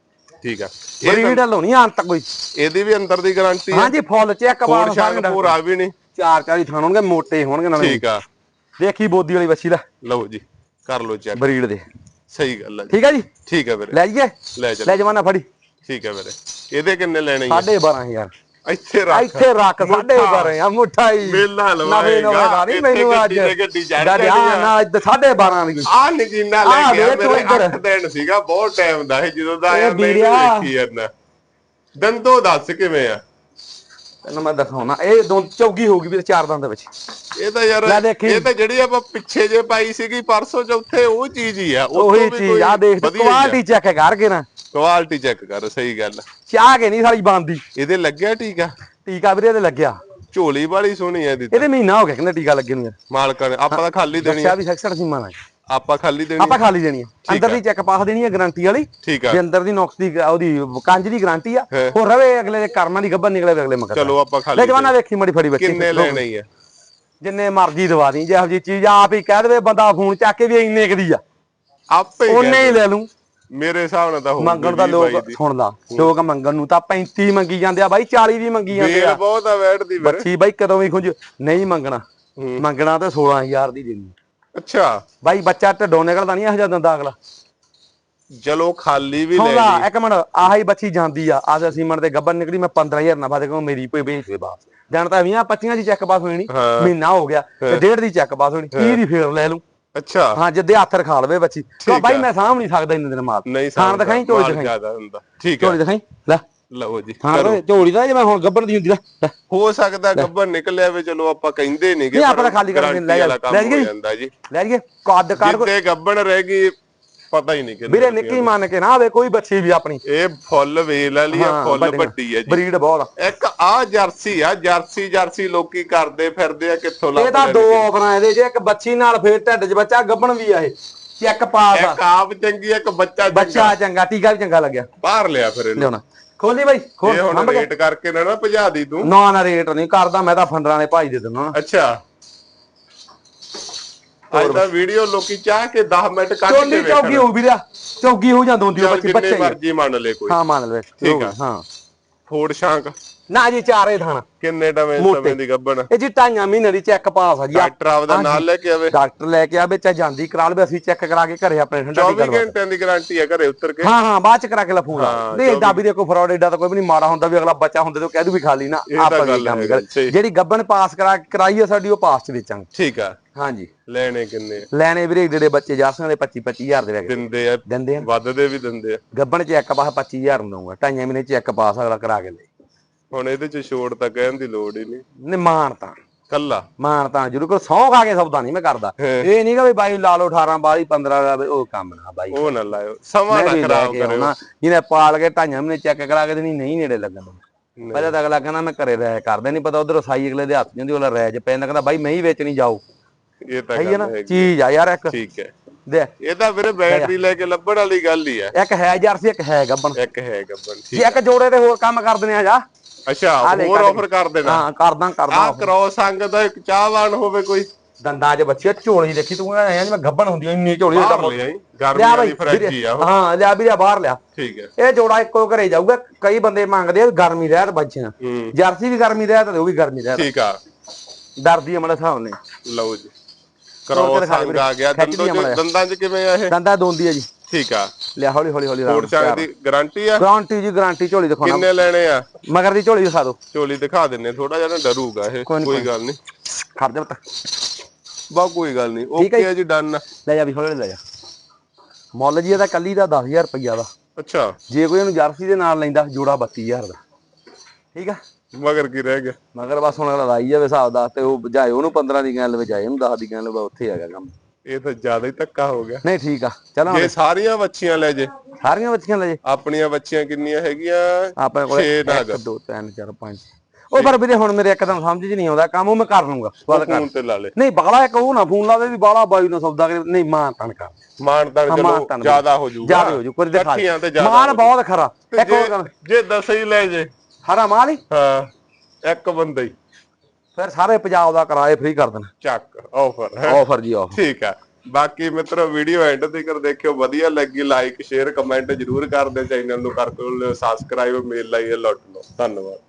ਠੀਕ ਆ। ਇਹ ਬਰੀਡ ਲਾਉਣੀ ਆਂ ਤੱਕ ਕੋਈ। ਇਹਦੀ ਵੀ ਅੰਦਰ ਦੀ ਗਾਰੰਟੀ ਹੈ ਹਾਂਜੀ ਫੁੱਲ ਚੈੱਕ ਹੋਰ ਬਾਹਰ ਸ਼ਾਂਗ ਪੂਰ ਆ ਵੀ ਨਹੀਂ। ਚਾਰ ਚਾਰ ਹੀ ਥਾਣ ਹੋਣਗੇ ਮੋਟੇ ਹੋਣਗੇ ਨਾਲੇ। ਠੀਕ ਆ। ਦੇਖੀ ਬੋਦੀ ਵਾਲੀ ਬੱਚੀ ਲੈ ਲਓ ਜੀ ਕਰ ਲਓ ਚੈੱਕ ਬਰੀਡ ਦੇ। ਸਹੀ ਗੱਲ ਹੈ ਜੀ। ਠੀਕ ਹੈ ਜੀ? ਠੀਕ ਹੈ ਵੀਰੇ। ਲੈ ਜਾਈਏ ਲੈ ਚੱਲ ਲੈ ਜਵਾਨਾ ਫੜੀ। ਠੀਕ ਹੈ ਵੀਰੇ। ਇਹਦੇ ਕਿੰਨੇ ਲੈਣੇ ਆ 12500 ਇੱਥੇ ਰੱਖ। ਇੱਥੇ ਰੱਖ 12500 ਆ ਮੁੱਠਾਈ। ਮੇਲਾ ਲਵਾਏਗਾ। ਗਾੜੀ ਮੈਨੂੰ ਅੱਜ। ਗੱਡੀ ਆ। ਨਾ ਇੱਥੇ 12.5 ਦੀ। ਆ ਨਗੀਨਾ ਲੈ ਤੂੰ ਮੇਰੇ। 8 ਦਿਨ ਸੀਗਾ ਬਹੁਤ ਟਾਈਮ ਦਾ ਇਹ ਜਦੋਂ ਦਾ ਆਇਆ ਮੈਂ। ਦੇਖੀ ਜਾਂਦਾ। ਦੰਦੋ ਦੱਸ ਕਿਵੇਂ ਆ? ਤੈਨੂੰ ਮੈਂ ਦਿਖਾਉਣਾ। ਇਹ ਦੋ ਚੌਗੀ ਹੋਊਗੀ ਵੀ ਚਾਰ ਦੰਦ ਦੇ ਵਿੱਚ। ਇਹ ਤਾਂ ਯਾਰ ਲੈ ਦੇਖੀ। ਇਹ ਤਾਂ ਜਿਹੜੀ ਆਪਾਂ ਪਿੱਛੇ ਜੇ ਪਾਈ ਸੀਗੀ ਪਰਸੋਂ ਚੌਥੇ ਉਹ ਚੀਜ਼ ਹੀ ਆ। ਉਹੀ ਚੀਜ਼ ਆ ਦੇਖ ਕੁਆਲਿਟੀ ਚੈੱਕ ਕਰਕੇ ਨਾ। ਕੁਆਲਿਟੀ ਚੈੱਕ ਕਰ ਸਹੀ ਗੱਲ। ਚਾਹ ਕੇ ਨਹੀਂ ਸਾਲੀ ਬੰਦੀ ਇਹਦੇ ਲੱਗਿਆ ਟੀਕਾ? ਟੀਕਾ ਵੀਰੇ ਇਹਦੇ ਲੱਗਿਆ। ਝੋਲੀ ਵਾਲੀ ਸੋਹਣੀ ਆ ਇਹਦੀ ਤਾਂ। ਇਹਦੇ ਮਹੀਨਾ ਹੋ ਗਿਆ ਕਹਿੰਦੇ ਟੀਕਾ ਲੱਗੇ ਨੂੰ ਯਾਰ। ਮਾਲਕਾਂ ਨੇ ਆਪਾਂ ਤਾਂ ਖਾਲੀ ਦੇਣੀ ਦੱਸਿਆ ਆ। ਵੀ 66 ਸੀਮਾ ਨਾਲ। ਆਪਾਂ ਖਾਲੀ ਦੇਣੀ ਆਪਾਂ ਆ। ਖਾਲੀ ਦੇਣੀ ਆ। ਅੰਦਰ ਦੀ ਚੈੱਕ ਪਾਸ ਦੇਣੀ ਹੈ ਗਾਰੰਟੀ ਵਾਲੀ ਠੀਕ ਆ। ਜੇ ਅੰਦਰ ਦੀ ਨੁਕਸ ਦੀ ਉਹਦੀ ਕੰਜ ਦੀ ਗਾਰੰਟੀ ਆ ਹਾਂ। ਹੋਰ ਰਵੇ ਅਗਲੇ ਦੇ ਕਰਮਾਂ ਦੀ ਗੱਬਰ ਨਿਕਲੇ ਅਗਲੇ ਮਗਰ ਚਲੋ ਆਪਾਂ ਲੈ ਖਾਲੀ ਜਵਾਨਾ ਵੇਖੀ ਮੜੀ ਫੜੀ ਬੱਚੀ ਕਿੰਨੇ ਲੈਣੇ ਹੀ ਆ? ਜਿੰਨੇ ਮਰਜ਼ੀ ਦਵਾ ਦੀ ਜਿਹੋ ਜੀ ਚੀਜ਼ ਆਪ ਹੀ ਕਹਿ ਦੇਵੇ ਬੰਦਾ ਫੋਨ ਚੱਕ ਕੇ ਵੀ ਇੰਨੇ ਕਦੀ ਆ। ਆਪੇ ਹੀ ਉਹਨੇ ਹੀ ਲੈ ਲੂੰ। ਮੇਰੇ ਹਿਸਾਬ ਨਾਲ ਤਾਂ ਹੋਊਗੀ ਮੰਗਣ ਦਾ 20 ਲੋਕ ਦੀ। ਸੁਣਦਾ ਲੋਕ ਮੰਗਣ ਨੂੰ ਤਾਂ 35 ਮੰਗੀ ਜਾਂਦੇ ਆ ਬਾਈ 40 ਵੀ ਮੰਗੀ ਜਾਂਦੇ ਆ। ਬਹੁਤ ਆ ਵੈਟ ਦੀ ਬੱਚੀ ਬਾਈ ਕਦੋਂ ਵੀ ਖੁੰਝ ਨਹੀਂ ਮੰਗਣਾ। ਮੰਗਣਾ ਤੇ 16000 ਦੀ ਦੇਣੀ। ਅੱਛਾ। ਬਾਈ ਬੱਚਾ ਢਿੱਡੋਂ ਨਿਕਲਦਾ ਨਹੀਂ ਇਹੋ ਜਿਹਾ ਦੰਦਾ ਅਗਲਾ। ਚਲੋ ਖਾਲੀ ਵੀ ਲੈ ਲਈ। ਇੱਕ ਮਿੰਟ ਆਹੀ ਬੱਚੀ ਜਾਂਦੀ ਆ ਅੱਜ ਅਸੀਂ ਮਣ ਤੇ ਗੱਬਰ ਨਿਕਲੀ ਮੈਂ 15000 ਨਾ ਬਾਦ ਕੋ ਮੇਰੀ ਕੋਈ ਵੇਚ ਦੇ ਬਾਪ ਜਾਣਦਾ 20 25 ਦੀ ਚੈੱਕ ਪਾਸ ਹੋਣੀ। ਮਹੀਨਾ ਹੋ ਗਿਆ ਤੇ ਡੇਢ ਦੀ ਚੈੱਕ ਪਾਸ ਹੋਣੀ 30 ਦੀ ਫੇਰ ਲੈ ਲੂੰ ਅੱਛਾ। ਹਾਂ ਜਿੱਦੇ ਹੱਥ ਰਖਾ ਲਵੇ ਬੱਚੀ। ਕੋ ਬਾਈ ਮੈਂ ਸਾਂਭ ਨਹੀਂ ਸਕਦਾ ਇੰਨੇ ਦਿਨ ਮਾਲ ਨਹੀਂ ਖਾਣ ਦਿਖਾਈ ਝੋਲੀ ਦਿਖਾਈ। ਠੀਕ ਹੈ ਝੋਲੀ ਦਿਖਾਈ ਲੈ। ਲਓ ਜੀ ਹਾਂ ਓਏ, ਝੋਲੀ ਦਾ ਜੇ ਮੈਂ ਹੁਣ ਗੱਬਰ ਦੀ ਹੁੰਦੀ ਲੈ। ਹੋ ਸਕਦਾ ਗੱਬਰ ਨਿਕਲਿਆ ਵੇ ਚਲੋ ਆਪਾਂ ਕਹਿੰਦੇ ਨਹੀਂਗੇ ਨਹੀਂ, ਆਪਾਂ ਤਾਂ ਖਾਲੀ ਕਰਕੇ ਲੈ। ਜਾਂਦਾ ਜੀ। ਲੈ ਜੀਏ ਕੱਦ ਕੱਦ ਜਿੱਤੇ ਗੱਬਣ ਰਹਿ ਗਈ ਪਤਾ ਹੀ ਨਹੀਂ ਕਿੰਨੇ ਵੀਰੇ ਨਿੱਕੀ ਮੰਨ ਕੇ ਨਾ ਆਵੇ ਕੋਈ ਬੱਚੀ ਵੀ ਆਪਣੀ। ਇਹ ਫੁੱਲ ਵੇਲ ਵਾਲੀ ਆ ਫੁੱਲ। ਵੱਡੀ ਆ। ਜੀ। ਬਰੀਡ ਬਹੁਤ ਆ। ਇੱਕ ਆ ਜਰਸੀ ਆ ਜਰਸੀ ਜਰਸੀ ਲੋਕੀ ਕਰਦੇ ਫਿਰਦੇ ਆ ਕਿੱਥੋਂ ਇਹ ਤਾਂ ਲੱਭਦੇ ਦੋ ਆਫਰਾਂ ਇਹਦੇ ਜੇ ਇੱਕ ਬੱਚੀ ਨਾਲ ਫੇਰ ਢਿੱਡ 'ਚ ਬੱਚਾ ਗੱਬਣ ਵੀ ਆ ਇਹ। ਚੈੱਕ ਪਾਸ ਆ। ਇੱਕ ਆਪ ਚੰਗੀ ਇੱਕ ਬੱਚਾ ਚੰਗਾ ਬੱਚਾ ਚੰਗਾ। ਟੀਕਾ ਵੀ ਚੰਗਾ ਲੱਗਿਆ। ਬਾਹਰ ਲਿਆ ਫਿਰ ਇਹਨੂੰ। ਲਿਆਉਣਾ। ਖੋਲੀ ਬਾਈ ਖੋਲ ਇਹ ਹੁਣ ਰੇਟ ਕਰਕੇ ਨਾ ਨਾ ਭਜਾ ਦੀ ਤੂੰ। ਨਾ ਨਾ ਰੇਟ ਨਹੀਂ ਕਰਦਾ ਮੈਂ ਤਾਂ ਫੰਡਰਾਂ ਦੇ ਭਾਈ ਦੇ ਦਿੰਦਾ। ਅੱਛਾ। ਅੱਜ ਦਾ ਵੀਡੀਓ ਲੋਕੀ ਚਾਹ ਕੇ 10 ਮਿੰਟ ਕੱਢ ਕੇ ਚੋਲੀ ਚੌਗੀ ਵੇਖਣ। ਹੋ ਵੀਰਾ ਚੌਗੀ ਹੋ ਜਾਂ ਦੋਂਦੀ ਬੱਚੀ ਬੱਚੇ। ਮਰਜ਼ੀ ਮੰਨ ਲੈ ਕੋਈ। ਹਾਂ ਮੰਨ ਲੈ ਠੀਕ ਆ। ਹਾਂ। ਫੋੜ ਸ਼ਾਂਕ ਨਾ ਜੀ ਚਾਰੇ ਥਾਣਾ। ਕਿੰਨੇ ਟਵੇਂ। ਸਮੇਂ ਦੀ ਗੱਬਣ ਇਹ ਜੀ ਢਾਈਆਂ ਮਹੀਨੇ ਦੀ ਚੈੱਕ ਪਾਸ ਆ ਜੀ। ਡਾਕਟਰ ਆਪਦਾ ਨਾਲ ਲੈ ਕੇ ਆਵੇ। ਡਾਕਟਰ ਲੈ ਕੇ ਆਵੇ ਚਾਹੇ ਜਾਂਦੀ ਕਰਾ ਲਵੇ ਅਸੀਂ ਚੈੱਕ ਕਰਾ ਕੇ ਘਰੇ ਆਪਣੇ ਠੰਡਾ ਦੀ 24 ਗੱਲ ਘੰਟਿਆਂ ਦੀ ਗਾਰੰਟੀ ਹੈ ਘਰੇ ਉਤਰ ਕੇ। ਹਾਂ ਹਾਂ ਬਾਅਦ ਚ ਕਰਾ ਕੇ ਲਫੂਗਾ ਨਹੀਂ ਏਡਾ ਵੀ ਦੇਖੋ ਫਰਾਡ ਏਡਾ ਤਾਂ ਕੋਈ ਵੀ ਨਹੀਂ ਮਾੜਾ ਹੁੰਦਾ ਵੀ ਅਗਲਾ ਬੱਚਾ ਹੁੰਦੇ ਤੋਂ ਕਹਿ ਦੂ ਵੀ ਖਾਲੀ ਨਾ ਆਪਾਂ ਵੀ ਕੰਮ ਕਰ। ਜਿਹੜੀ ਗੱਬਨ ਪਾਸ ਕਰਾ ਕਰਾਈ ਆ ਸਾਡੀ ਉਹ ਪਾਸ ਚ ਵੇਚਾਂਗੇ। ਠੀਕ ਆ। ਹਾਂਜੀ। ਲੈਣੇ ਕਿੰਨੇ? ਲੈਣੇ ਵੀਰੇ ਜਿਹੜੇ ਬੱਚੇ ਜਾਸਾਂ ਦੇ 25 25000 ਦੇ ਵੇਚ ਦਿੰਦੇ ਆ। ਦਿੰਦੇ ਆ। ਵੱਧਦੇ ਵੀ ਦਿੰਦੇ ਆ। ਗੱਬਨ ਚੈੱਕ ਪਾਸ 25000 ਨੂੰ ਦਊਗਾ। ਢਾਈਆਂ ਮਹੀਨੇ ਚੈੱਕ ਪਾਸ ਅਗਲਾ ਕਰਾ ਕੇ ਲੈ। ਹੁਣ ਇਹਦੇ ਚ ਛੋੜ ਤਾਂ ਕਹਿਣ ਦੀ ਲੋੜ ਹੀ ਨਹੀਂ। ਨੇ ਮਾਨ ਤਾਂ। ਕੱਲਾ। ਮਾਨ ਤਾਂ ਜਰੂਰ ਕੋ ਸੌ ਖਾ ਕੇ ਸੌਦਾ ਨਹੀਂ ਮੈਂ ਕਰਦਾ। ਇਹ ਨਹੀਂਗਾ ਵੀ ਬਾਈ ਲਾ ਲਓ 18 ਬਾਈ 15 ਦਾ ਉਹ ਕੰਮ ਨਾ ਬਾਈ। ਉਹ ਨਾ ਲਾਇਓ ਸਮਾਂ ਨਾ ਖਰਾਬ ਕਰਿਓ। ਜਿਹਨੇ ਪਾਲ ਕੇ ਢਾਈਆਂ ਮਹੀਨੇ ਚੈੱਕ ਕਰਾ ਕੇ ਦੇਣੀ ਨਹੀਂ ਨੇੜੇ ਲੱਗਣ ਪਹਿਲਾਂ ਤਾਂ ਅਗਲਾ ਕਹਿੰਦਾ ਮੈਂ ਘਰੇ ਰਹਿ ਕਰਦੇ ਨਹੀਂ ਪਤਾ ਉਧਰ ਸਾਈ ਅਗਲੇ ਦੇ ਹੱਥ ਜਾਂਦੀ ਉਹਲਾ ਰਹਿ ਚ ਪੈਂਦਾ ਕਹਿੰਦਾ ਬਾਈ ਮੈਂ ਹੀ ਵੇਚਣੀ ਜਾਊ ਇਹ ਤਾਂ ਗੱਲ ਨਾ ਹੈ ਚੀਜ਼ ਆ ਯਾਰ ਇੱਕ। ਠੀਕ ਹੈ। ਦੇ। ਇਹ ਤਾਂ ਵੀਰੇ ਬੈਟਰੀ ਲੈ ਕੇ ਲੱਭਣ ਵਾਲੀ ਗੱਲ ਹੀ ਆ। ਇੱਕ ਹੈ ਜਰਸੀ ਇੱਕ ਹੈ ਗੱਬਣ। ਇੱਕ ਹੈ ਗੱਬਨ ਜੇ ਠੀਕ ਇੱਕ ਜੋੜੇ ਤੇ ਹੋਰ ਕੰਮ ਕਰ ਦਿੰਦੇ ਆ ਜਾ। ਅੱਛਾ ਹੋਰ ਆਫਰ ਕਰ ਦੇਣਾ। ਹਾਂ ਕਰਦਾ ਕਰਦਾ ਆ ਕ੍ਰੋਸ ਅੰਗ ਦਾ ਇੱਕ ਚਾਹਵਾਨ ਹੋਵੇ ਕੋਈ। ਦੰਦਾਂ 'ਚ ਬੱਚੀ ਝੋਲੀ ਦੇਖੀ ਤੂੰ ਐ ਜਿਵੇਂ ਗੱਬਣ ਹੁੰਦੀ ਇੰਨੀ ਝੋਲੀ ਦਾ ਲੈ ਆਈ ਗਰਮੀ ਵਾਲੀ ਫਰੈਜੀ ਆ ਹਾਂ ਲਿਆ ਵੀਰੇ ਬਾਹਰ ਲਿਆ। ਠੀਕ ਹੈ ਇਹ ਜੋੜਾ ਇੱਕੋ ਘਰੇ ਜਾਊਗਾ ਕਈ ਬੰਦੇ ਮੰਗਦੇ ਆ ਗਰਮੀ ਰਹਿਤ ਬੱਚਿਆਂ ਜਰਸੀ ਵੀ ਗਰਮੀ ਰਹਿਤ ਤੇ ਉਹ ਵੀ ਗਰਮੀ ਰਹਿਤ। ਠੀਕ ਆ। ਡਰਦੀ ਆ ਮੜਾ ਹਿਸਾਬ ਨੇ ਲਓ ਜੀ। ਕ੍ਰੋਸ ਅੰਗ ਆ ਗਿਆ। ਦੰਦੋਂ ਚ ਦੰਦਾਂ ਚ ਕਿਵੇਂ ਆ ਇਹ? ਦੰਦਾ ਦੋਂਦੀ ਆ ਜੀ। ਠੀਕ ਆ। ਲਿਆ ਹੌਲੀ ਹੌਲੀ ਹੌਲੀ ਫੋੜ ਚਾਂਗ ਦੀ ਗਾਰੰਟੀ ਆ? ਗਾਰੰਟੀ ਜੀ ਗਾਰੰਟੀ ਝੋਲੀ ਦਿਖਾਉਣਾ। ਕਿੰਨੇ ਲੈਣੇ ਆ? ਮਗਰ ਦੀ ਝੋਲੀ ਦਿਖਾ ਦਿਓ। ਚੋਲੀ ਦਿਖਾ ਦਿੰਨੇ ਥੋੜਾ ਜਿਹਾ ਡਰੂਗਾ ਇਹ ਕੋਈ ਗੱਲ ਨਹੀਂ ਖੜ ਜਾ ਬੱਤ ਬਾ ਕੋਈ ਗੱਲ ਨਹੀਂ ਓਕੇ ਆ ਜੀ ਡਨ। ਲੈ ਜਾ ਵੀ ਹੌਲੀ ਹੌਲੀ ਲੈ ਜਾ। ਮੁੱਲ ਜੀ ਇਹਦਾ ਕੱਲੀ ਦਾ 10000 ਰੁਪਈਆ ਦਾ। ਅੱਛਾ। ਜੇ ਕੋਈ ਇਹਨੂੰ ਜਰਸੀ ਦੇ ਨਾਲ ਲੈਂਦਾ ਜੋੜਾ 32000 ਦਾ। ਠੀਕ ਆ? ਮਗਰ ਕੀ ਰਹਿ ਗਿਆ। ਮਗਰ ਬਸ ਹੁਣ ਲਾਈ ਜਾਵੇ ਹਿਸਾਬ ਦਾ ਤੇ ਉਹ ਜਾਏ ਉਹਨੂੰ 15 ਦੀ ਗੱਲ ਵਿੱਚ ਜਾਏ ਉਹਨੂੰ 10 ਦੀ ਗੱਲ ਉੱਥੇ ਹੈਗਾ ਕੰਮ। ਇਹ ਤਾਂ ਜ਼ਿਆਦਾ ਹੀ ਧੱਕਾ ਹੋ ਗਿਆ। ਨਹੀਂ ਠੀਕ ਆ ਚਲੋ ਜੇ ਸਾਰੀਆਂ ਬੱਚੀਆਂ ਲੈ ਜੇ। ਸਾਰੀਆਂ ਬੱਚੀਆਂ ਲੈ ਜੇ। ਆਪਣੀਆਂ ਬੱਚੀਆਂ ਕਿੰਨੀਆਂ ਹੈਗੀਆਂ? ਆਪਣੇ ਕੋਲੇ ਛੇ 1 ਨਗ 2 3 4 5 ਉਹ ਪਰ ਵੀਰੇ ਹੁਣ ਮੇਰੇ ਇੱਕਦਮ ਸਮਝ ਨਹੀਂ ਆਉਂਦਾ ਕੰਮ ਉਹ ਮੈਂ ਕਰ ਲੂੰਗਾ ਫੋਨ ਤੇ ਲਾ ਲੈ। ਨਹੀਂ ਬਾਲਾ ਇੱਕ ਉਹ ਨਾ ਫੋਨ ਲਾਵੇ ਵੀ ਬਾਲਾ ਬਾਈ ਨੂੰ ਸੌਦਾ ਕਰੇ ਨਹੀਂ ਮਾਂ ਤਨ ਕਰ। ਮਾਨ ਚਲੋ ਤਾਨ ਜ਼ਿਆਦਾ ਹੋ ਜਾਊਗਾ ਜ਼ਿਆਦਾ ਹੋ ਜੂ ਕੋਈ ਦਿਖਾ ਹੋ ਬਹੁਤ ਖਰਾ। ਇੱਕ ਹੋਰ ਜੇ- ਗੱਲ। ਜੇ ਦਸ ਹੀ ਲੈ ਜੇ। ਹਰਾ ਮਾਲ ਹੀ? ਹਾਂ ਇੱਕ ਬੰਦਾ ਹੀ। ਫਿਰ ਸਾਰੇ ਪੰਜਾਬ ਦਾ ਕਿਰਾਏ ਫ੍ਰੀ ਕਰ ਦੇਣਾ। ਚੱਕ ਆਫਰ ਹੈ? ਆਫਰ ਜੀ ਆਫਰ ਠੀਕ ਆ। ਬਾਕੀ ਮਿੱਤਰੋ ਵੀਡੀਓ ਐਂਡ ਤੱਕ ਦੇਖਿਓ ਵਧੀਆ ਲੱਗੀ ਲਾਈਕ ਸ਼ੇਅਰ ਕਮੈਂਟ ਜਰੂਰ ਕਰ ਦਿਓ ਚੈਨਲ ਨੂੰ ਕਰ ਦਿਓ ਸਬਸਕ੍ਰਾਈਬ ਮੇਲ ਲਾਈਏ ਲੁੱਟ ਲਓ। ਧੰਨਵਾਦ।